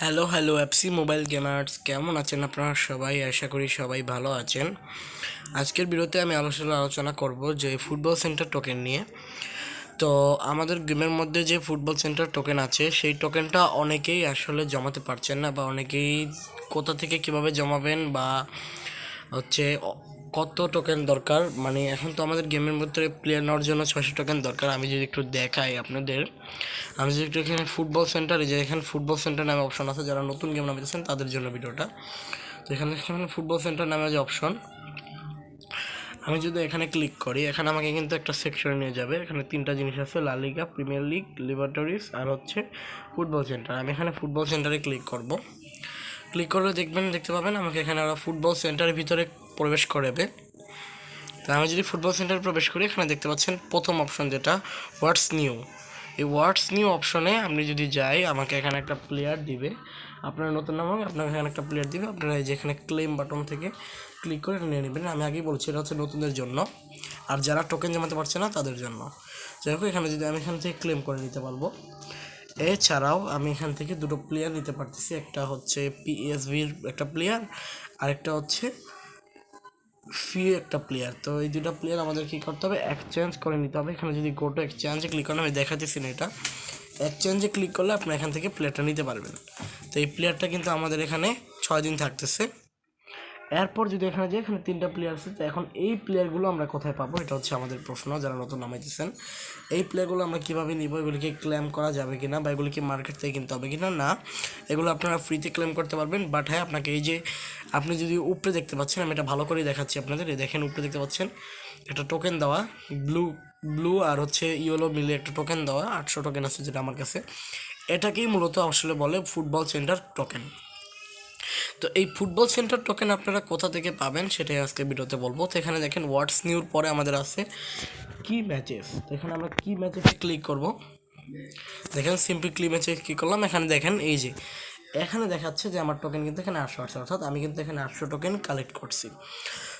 Hello hello অ্যাপসি mobile gamers কেমন আছেন আপনারা সবাই? আশা করি সবাই ভালো আছেন। আজকের বিরতে আমি আলোচনা আলোচনা করব যে ফুটবল সেন্টার টোকেন নিয়ে। তো আমাদের গেমের মধ্যে যে ফুটবল সেন্টার টোকেন আছে, সেই টোকেনটা অনেকেই আসলে জমাতে পারছেন না বা অনেকেই কোথা থেকে কীভাবে জমাবেন বা হচ্ছে কত টোকেন দরকার? মানে এখন তো আমাদের গেমের মধ্যে প্লেয়ার নেওয়ার জন্য ছয়শো টোকেন দরকার। আমি যদি একটু দেখাই আপনাদের। আমি যদি একটু এখানে ফুটবল সেন্টারে যে এখানে ফুটবল সেন্টার নামে অপশন আছে। যারা নতুন গেম নামিতেছেন তাদের জন্য ভিডিওটা। তো এখানে এখানে ফুটবল সেন্টার নামে যে অপশন আমি যদি এখানে ক্লিক করি, এখানে আমাকে কিন্তু একটা সেকশনে নিয়ে যাবে। এখানে তিনটা জিনিস আছে লা লিগা প্রিমিয়ার লিগ লিবার্টারিস আর হচ্ছে ফুটবল সেন্টার আমি এখানে ফুটবল সেন্টারে ক্লিক করব। ক্লিক করলে দেখবেন, দেখতে পাবেন আমাকে এখানে ওরা ফুটবল সেন্টারের ভিতরে প্রবেশ করাবে। তো আমি যদি ফুটবল সেন্টারে প্রবেশ করি, এখানে দেখতে পাচ্ছেন প্রথম অপশন যেটা হোয়াটস নিউ এই হোয়াটস নিউ অপশনে আপনি যদি যাই, আমাকে এখানে একটা প্লেয়ার দিবে। আপনার নতুন নাম হবে, আপনাকে এখানে একটা প্লেয়ার দিবে। আপনারা এই যে এখানে ক্লেম বাটন থেকে ক্লিক করে নিয়ে নেবেন। আমি আগেই বলছি, এটা হচ্ছে নতুনদের জন্য। আর যারা টোকেন জমাতে পারছে না, তাদের জন্য। যাই হোক, এখানে যদি আমি এখান থেকে ক্লেম করে নিতে পারব। এছাড়াও আমি এখান থেকে দুটো প্লেয়ার নিতে পারতেছি। একটা হচ্ছে পিএসভির একটা প্লেয়ার আরেকটা হচ্ছে ফি একটা প্লেয়ার তো এই দুটো প্লেয়ার আমাদের কী করতে হবে? এক্সচেঞ্জ করে নিতে হবে। এখানে যদি গোটো এক্সচেঞ্জে ক্লিক করেন, আমি দেখাতেছি না এটা। এক্সচেঞ্জে ক্লিক করলে আপনি এখান থেকে প্লেয়ারটা নিতে পারবেন। তো এই প্লেয়ারটা কিন্তু আমাদের এখানে ছয় দিন থাকতেছে। এরপর যদি এখানে যে এখানে তিনটা প্লেয়ার আছে, তো এখন এই প্লেয়ারগুলো আমরা কোথায় পাবো? এটা হচ্ছে আমাদের প্রশ্ন, যারা নতুন নামাইতেছেন এই প্লেয়ারগুলো আমরা কীভাবে নিব? এগুলিকে ক্লেম করা যাবে কিনা বা এগুলিকে মার্কেট থেকে কিনতে হবে কিনা? না, এগুলো আপনারা ফ্রিতে ক্লেম করতে পারবেন। বাট হ্যাঁ আপনাকে এই যে আপনি যদি উপরে দেখতে পাচ্ছেন, আমি এটা ভালো করেই দেখাচ্ছি আপনাদের। এই দেখেন, উপরে দেখতে পাচ্ছেন, একটা টোকেন দেওয়া ব্লু ব্লু আর হচ্ছে ইয়েলো মিলে একটা টোকেন দেওয়া, আটশো টোকেন আছে যেটা আমার কাছে। এটাকেই মূলত আসলে বলে ফুটবল সেন্টার টোকেন তো এই ফুটবল সেন্টার টোকেন আপনারা কোথা থেকে পাবেন সেটাই আজকে ভিডিওতে বলব। তো এখানে দেখেন হোয়াটস নিউর পরে আমাদের আছে কি ম্যাচেস এখানে আমরা কি ম্যাচেসে ক্লিক করব। দেখেন সিম্পলি ক্লি ম্যাচে কী করলাম? এখানে দেখেন এই যে, এখানে দেখাচ্ছে যে আমার টোকেন কিন্তু এখানে আটশো আটশো অর্থাৎ আমি কিন্তু এখানে আটশো টোকেন কালেক্ট করছি।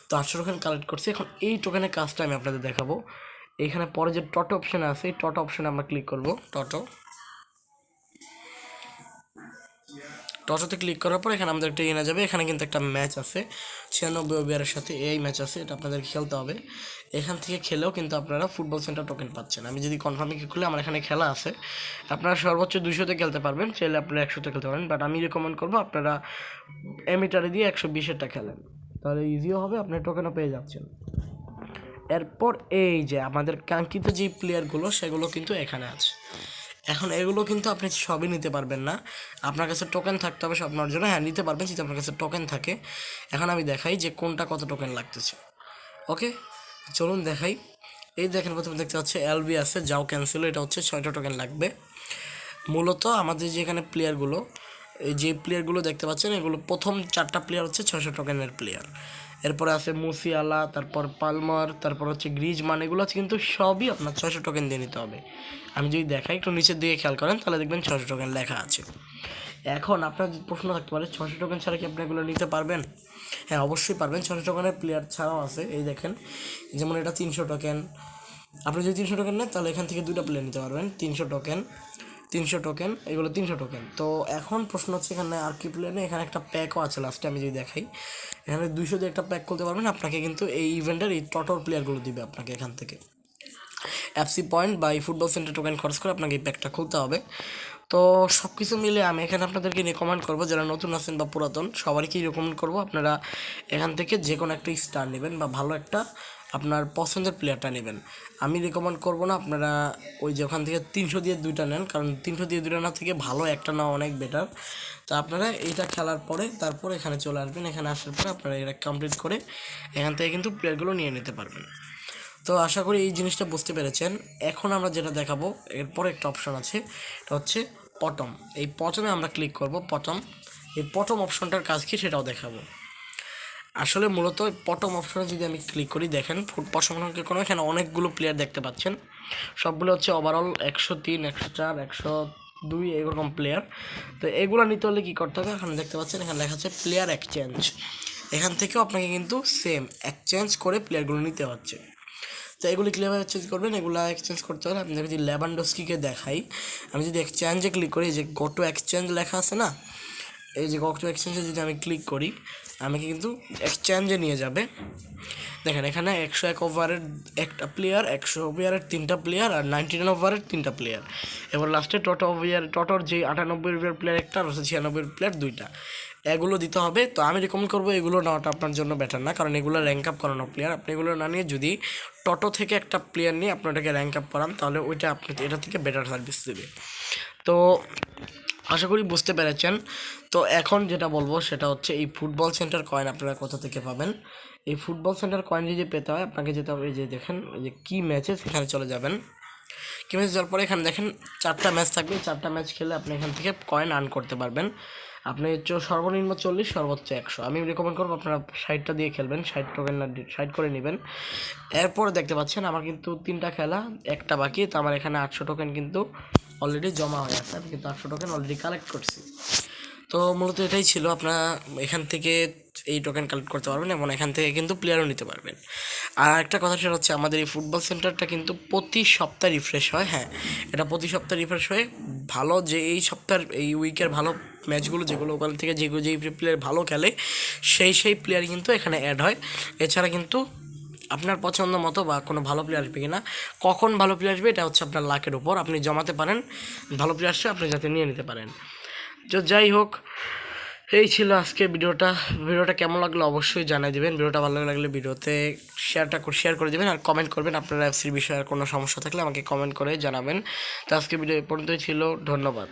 তো আটশো টোকেন কালেক্ট করছি। এখন এই টোকেনের কাজটা আমি আপনাদের দেখাবো। এখানে পরে যে টটো অপশন আছে, এই টটো অপশনে আমরা ক্লিক করব। টটো টটোতে ক্লিক করার পর এখানে আমাদের একটা এনে যাবে, এখানে কিন্তু একটা ম্যাচ আছে। ছিয়ানব্বই ওভারের সাথে এই ম্যাচ আছে, এটা আপনাদের খেলতে হবে। এখান থেকে খেলেও কিন্তু আপনারা ফুটবল সেন্টার টোকেন পাচ্ছেন। আমি যদি কনফার্মে করলে আমার এখানে খেলা আছে। আপনারা সর্বোচ্চ দুশোতে খেলতে পারবেন, চাইলে আপনারা একশোতে খেলতে পারেন বাট আমি রেকমেন্ড করব আপনারা এমিটারে দিয়ে একশো বিশেরটা খেলেন। তাহলে ইজিও হবে আপনি টোকেনও পেয়ে যাচ্ছেন। এরপর এই যে আমাদের কাঙ্ক্ষিত যে প্লেয়ারগুলো সেগুলো কিন্তু এখানে আছে। এখন এগুলো কিন্তু আপনি সবই নিতে পারবেন না। আপনার কাছে টোকেন থাকতে হবে, সব নেওয়ার জন্য। হ্যাঁ নিতে পারবেন যদি আপনার কাছে টোকেন থাকে। এখন আমি দেখাই যে কোনটা কত টোকেন লাগতেছে। ওকে চলুন দেখাই। এই দেখেন, প্রথমে দেখতে পাচ্ছি এলবি আছে, যাও ক্যান্সেল এটা হচ্ছে ছয়টা টোকেন লাগবে। মূলত আমাদের যে এখানে প্লেয়ারগুলো এই যে প্লেয়ারগুলো দেখতে পাচ্ছেন, এগুলো প্রথম চারটা প্লেয়ার হচ্ছে ছয়শো টোকেনের প্লেয়ার এরপরে আছে মুসিয়ালা, তারপর পালমার, তারপর হচ্ছে গ্রিজমান, এগুলো আছে কিন্তু সবই আপনার ছশো টোকেন দিয়ে নিতে হবে। আমি যদি দেখাই, একটু নিচের দিকে খেয়াল করেন, তাহলে দেখবেন ছশো টোকেন লেখা আছে। এখন আপনার প্রশ্ন থাকতে পারে ছশো টোকেন ছাড়া কি আপনি এগুলো নিতে পারবেন? হ্যাঁ অবশ্যই পারবেন। ছশো টোকেনের প্লেয়ার ছাড়াও আছে, এই দেখেন। যেমন এটা তিনশো টোকেন আপনি যদি তিনশো টোকেন নেন, তাহলে এখান থেকে দুটো প্লেয়ার নিতে পারবেন, তিনশো টোকেন তিনশো টোকেন এগুলো তিনশো টোকেন তো এখন প্রশ্ন হচ্ছে এখানে আর কি প্লেয়ার নেই এখানে একটা প্যাকও আছে লাস্টে আমি যদি দেখাই। এখানে দুইশো দিয়ে একটা প্যাক করতে পারবেন, আপনাকে কিন্তু এই ইভেন্টের এই টটর প্লেয়ারগুলো দিবে আপনাকে এখান থেকে। অ্যাপসি পয়েন্ট বা এই ফুটবল সেন্টার টোকেন খরচ করে আপনাকে এই প্যাকটা খুলতে হবে। তো সব কিছু মিলে আমি এখানে আপনাদেরকে রেকমেন্ড করব, যারা নতুন আছেন বা পুরাতন সবারকেই রেকমেন্ড করব? আপনারা এখান থেকে যে কোনো একটা স্টার নেবেন বা ভালো একটা আপনার পছন্দের প্লেয়ারটা নেবেন। আমি রেকমেন্ড করব না, আপনারা ওই যে ওখান থেকে তিনশো দিয়ে দুইটা নেন, কারণ তিনশো দিয়ে দুইটা না থেকে ভালো একটা নেওয়া অনেক বেটার তো আপনারা এইটা খেলার পরে তারপর এখানে চলে আসবেন, এখানে আসার পরে আপনারা এটা কমপ্লিট করে এখান থেকে কিন্তু প্লেয়ারগুলো নিয়ে নিতে পারবেন। তো আশা করি এই জিনিসটা বুঝতে পেরেছেন। এখন আমরা যেটা দেখাবো, এরপর একটা অপশন আছে, এটা হচ্ছে পটম এই পটমে আমরা ক্লিক করব পটম এই পটম অপশনটার কাজ কি সেটাও দেখাবো। আসলে মূলত পটম অপশনে যদি আমি ক্লিক করি, দেখেন ফুট পটম কোনো এখানে অনেকগুলো প্লেয়ার দেখতে পাচ্ছেন। সবগুলো হচ্ছে ওভারঅল একশো তিন, একশো চার, একশো দুই এরকম প্লেয়ার তো এগুলো নিতে হলে কী করতে হবে? এখানে দেখতে পাচ্ছেন, এখানে লেখা আছে প্লেয়ার এক্সচেঞ্জ এখান থেকেও আপনাকে কিন্তু সেম এক্সচেঞ্জ করে প্লেয়ারগুলো নিতে হচ্ছে। তো এগুলি কীভাবে এক্সচেঞ্জ করবেন? এগুলো এক্সচেঞ্জ করতে হলে আপনি যদি ল্যাবান্ডস্কিকে দেখাই, আমি যদি এক্সচেঞ্জে ক্লিক করি, এই যে গোটো এক্সচেঞ্জ লেখা আছে না? এই যে গোটো এক্সচেঞ্জে যদি আমি ক্লিক করি আমাকে কিন্তু এক্সচেঞ্জে নিয়ে যাবে। দেখেন, এখানে একশো এক ওভারের একটা প্লেয়ার একশো ওভারের তিনটা প্লেয়ার আর নাইনটি নাইন ওভারের তিনটা প্লেয়ার এবার লাস্টে টোটো ওভার টোটোর যে আটানব্বই ওভার প্লেয়ার একটা আর ছিয়ানব্বই প্লেয়ার দুইটা। এগুলো দিতে হবে। তো আমি রেকমেন্ড করব এগুলো নেওয়াটা আপনার জন্য বেটার না, কারণ এগুলো র্যাঙ্ক আপ করানো প্লেয়ার আপনি এগুলো না নিয়ে যদি টোটো থেকে একটা প্লেয়ার নিয়ে আপনি ওটাকে র্যাঙ্ক আপ করান, তাহলে ওইটা আপনি এটা থেকে বেটার সার্ভিস দেবে। তো আশা করি বুঝতে পেরেছেন। তো এখন যেটা বলব সেটা হচ্ছে এই ফুটবল সেন্টার কয়েন আপনারা কোথা থেকে পাবেন? এই ফুটবল সেন্টার কয়েন যদি পেতে হয়, আপনাকে যেতে হবে এই যে দেখেন যে কী ম্যাচে সেখানে চলে যাবেন। কী ম্যাচ যাওয়ার পরে এখানে দেখেন চারটা ম্যাচ থাকবে চারটা ম্যাচ খেলে আপনি এখান থেকে কয়েন আর্ন করতে পারবেন। আপনি চ- সর্বনিম্ন চল্লিশ, সর্বোচ্চ একশো। আমি রেকমেন্ড করব আপনারা ষাটটা দিয়ে খেলবেন, ষাট টোকেন না, ষাট করে নেবেন। এরপর দেখতে পাচ্ছেন আমার কিন্তু তিনটা খেলা, একটা বাকি, তো আমার এখানে আটশো টোকেন কিন্তু অলরেডি জমা হয়ে আছে, আমি কিন্তু আটশো টোকেন অলরেডি কালেক্ট করছি। তো মূলত এটাই ছিল আপনারা এখান থেকে এই টোকেন কালেক্ট করতে পারবেন এবং এখান থেকে কিন্তু প্লেয়ারও নিতে পারবেন। আর একটা কথা সেটা হচ্ছে, আমাদের এই ফুটবল সেন্টারটা কিন্তু প্রতি সপ্তাহে রিফ্রেশ হয় হ্যাঁ। এটা প্রতি সপ্তাহে রিফ্রেশ হয়ে ভালো যে এই সপ্তাহের, এই উইকের ভালো ম্যাচগুলো যেগুলো ওখান থেকে যেগুলো যেই প্লেয়ার ভালো খেলে, সেই সেই প্লেয়ার কিন্তু এখানে অ্যাড হয়। এছাড়া কিন্তু আপনার পছন্দ মতো বা কোনো ভালো প্লেয়ার আসবে কিনা, কখন ভালো প্লেয়ার আসবে এটা হচ্ছে আপনার লাকের উপর। আপনি জমাতে পারেন, ভালো প্লেয়ার আসলে আপনি যাতে নিয়ে নিতে পারেন। তো যাই হোক, এই ছিল আজকে ভিডিওটা। ভিডিওটা কেমন লাগল অবশ্যই জানাই দেবেন। ভিডিওটা ভালো লাগলে ভিডিওতে শেয়ারটা শেয়ার করে দেবেন আর কমেন্ট করবেন। আপনার অ্যাপসির বিষয়ে আর কোনো সমস্যা থাকলে আমাকে কমেন্ট করে জানাবেন। তো আজকে ভিডিও এ পর্যন্তই ছিল। ধন্যবাদ।